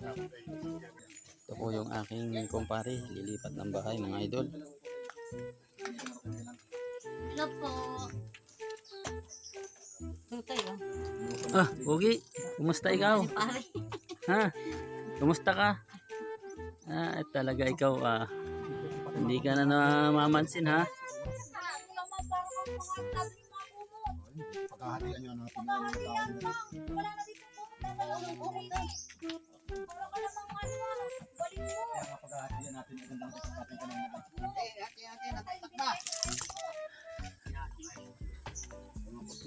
Ito po yung aking kumpare, lilipat ng bahay mga idol. Hello po. Tayo. Ah, Ugi, kumusta ikaw? Pare. Ha? Kumusta ka? Ah, talaga ikaw ah. Hindi ka na namamansin ha? Pagkahatian nyo natin yung mga tao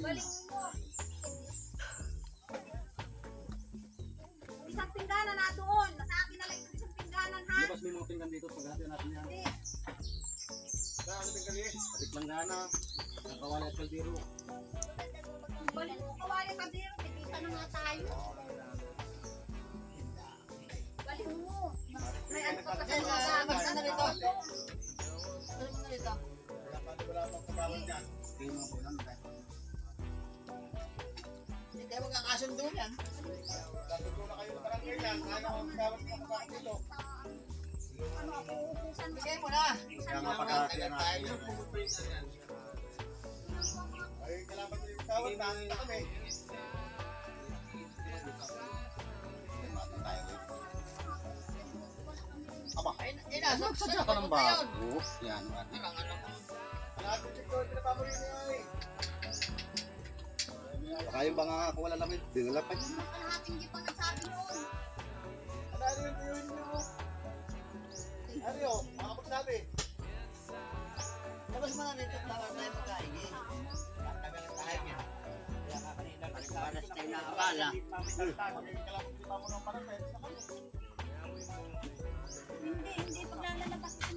Isang pingganan na doon. Nasa akin na lang yung isang pingganan ha. Labas mo yung mga pinggan dito, pagkahatian natin yan. Hindi. Saan ano pinggan eh? Patik lang gana. Ang kawali at kaldero. Balin mo kawali ka din. Pipisa na nga tayo. Balin mo. May ano pa kasi mga gamit. Ano rito? Ano mo rito? Kaya pati wala pang kabawal dyan. Hindi mga po lang. Kayo magkakasundo yan. Dapat ko na kayo ng barangay yan. Ano ang kabawal mga kabawal dito? Ano mo? Bigay mo na. Kaya nga pagkahatian natin yan. Ay, kailangan nyo yung tawad. Tangin na kami. Aba, Ay, nasa Sadya ka ng bago. Yan. Ang ano mo. Natin dito, eh. Yung banga nga kung wala namin, dinala pa niya. Kalahating di pa nagsabi noon. Ano ano niyo? Ano yun? Makapagsabi. Labas mo na dito. Tawag tayo magkaigi. Tatagal tayo niya. Para sa tayo na akala. Hindi, hindi. Pag lalabas ko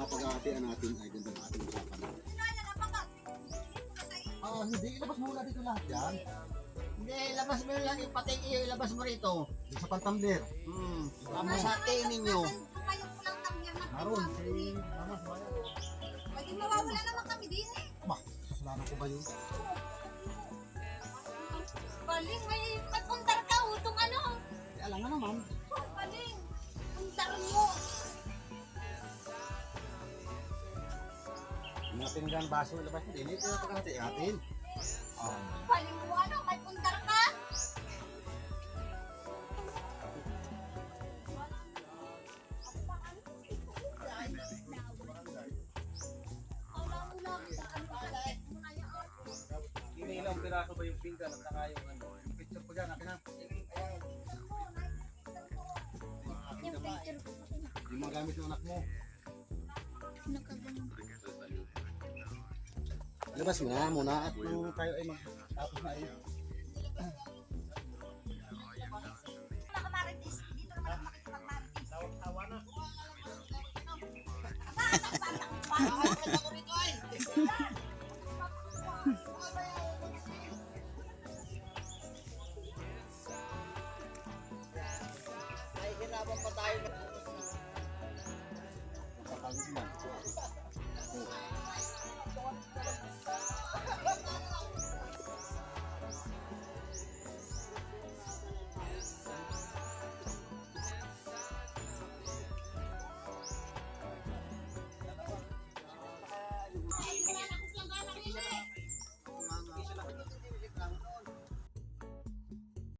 Nga pag-aatian natin ay ganda ng ating usapan. Sinaya na baka. Hindi sa. Ilabas mo muna dito lahat yan. Hindi, labas mo lang yung pating iyo. Ilabas mo rito. Sa pantamber. Hmm. Tama sa tingin ninyo. Naroon, si Mama, Maya. Maging mawawala naman kami din eh. Ma, kasalanan ko ba yun? Baling, may pagpuntar ka, utong ano. Alam nga naman. Baling, puntar mo. Pinggan, baso, labas din. Ito yung. Ah, Baling mo ano, may puntar ka. Inilang piraso ba yung pinggan at saka yung ano? Picture ko dyan, akin na. Yung picture ko. Yung mga gamit ng anak mo. Labas mo na muna at nung tayo ay magtapos na ay Nakamaritis, dito naman ako makikipagmaritis. tawa na. Ako rito ay. Ay, hirapan pa tayo.